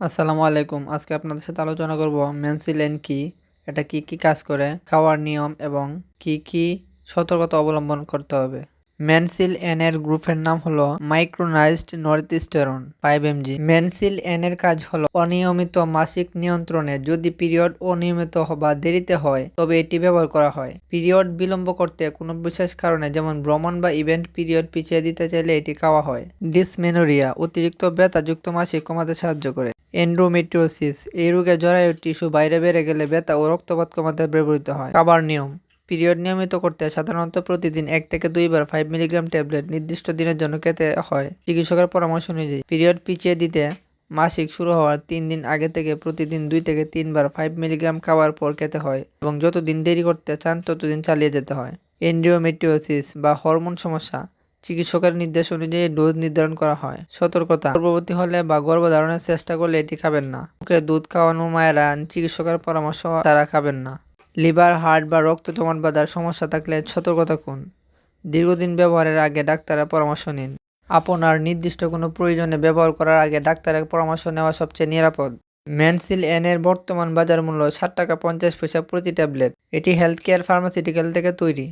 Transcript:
আসসালামু আলাইকুম। আজকে আপনাদের সাথে আলোচনা করব মেনসিলেন কি, এটা কি কি কাজ করে, খাওয়ার নিয়ম এবং কি কি সতর্কতা অবলম্বন করতে হবে। মেনসিল এন এর গ্রুপের নাম হলো micronized norethisterone five mg Mensil N এর কাজ হলো অনিয়মিত মাসিক নিয়ন্ত্রণে যদি পিরিয়ড অনিয়মিত বা দেরিতে হয়, তবে এটি ব্যবহার করা হয়। পিরিয়ড বিলম্ব করতে কোনো বিশেষ কারণে যেমন ভ্রমণ বা ইভেন্ট পিরিয়ড পিছিয়ে দিতে চাইলে এটি খাওয়া হয়। ডিসমেনোরিয়া অতিরিক্ত ব্যথাযুক্ত মাসিক কমাতে সাহায্য করে। এন্ডোমেট্রিওসিস, এই রোগে জরায়ু, টিস্যু বাইরে বেড়ে গেলে ব্যথা ও রক্তপাত কমাতে ব্যবহৃত হয়। খাবার নিয়ম, পিরিয়ড নিয়মিত করতে সাধারণত প্রতিদিন এক থেকে দুইবার ফাইভ মিলিগ্রাম ট্যাবলেট নির্দিষ্ট দিনের জন্য খেতে হয়। চিকিৎসকের পরামর্শ অনুযায়ী, পিরিয়ড পিছিয়ে দিতে মাসিক শুরু হওয়ার তিন দিন আগে থেকে প্রতিদিন দুই থেকে তিনবার ফাইভ মিলিগ্রাম খাওয়ার পর খেতে হয় এবং যতদিন দেরি করতে চান ততদিন চালিয়ে যেতে হয়। এন্ড্রিওমেট্রিওসিস বা হরমোন সমস্যা চিকিৎসকের নির্দেশ অনুযায়ী ডোজ নির্ধারণ করা হয়। সতর্কতা। গর্ভবতী হলে বা গর্ভধারণের চেষ্টা করলে এটি খাবেন না। মুখে দুধ খাওয়ানো মায়েরা চিকিৎসকের পরামর্শ তারা খাবেন না। লিভার, হার্ট বা রক্ত জমাট বাঁধার সমস্যা থাকলে সতর্কতা কোন দীর্ঘদিন ব্যবহারের আগে ডাক্তারের পরামর্শ নিন। আপনার নির্দিষ্ট কোনো প্রয়োজনে ব্যবহার করার আগে ডাক্তারের পরামর্শ নেওয়া সবচেয়ে নিরাপদ। ম্যানসিল এন এর বর্তমান বাজার মূল্য ষাট টাকা পঞ্চাশ পয়সা প্রতি ট্যাবলেট। এটি হেলথ কেয়ার ফার্মাসিউটিক্যাল থেকে তৈরি।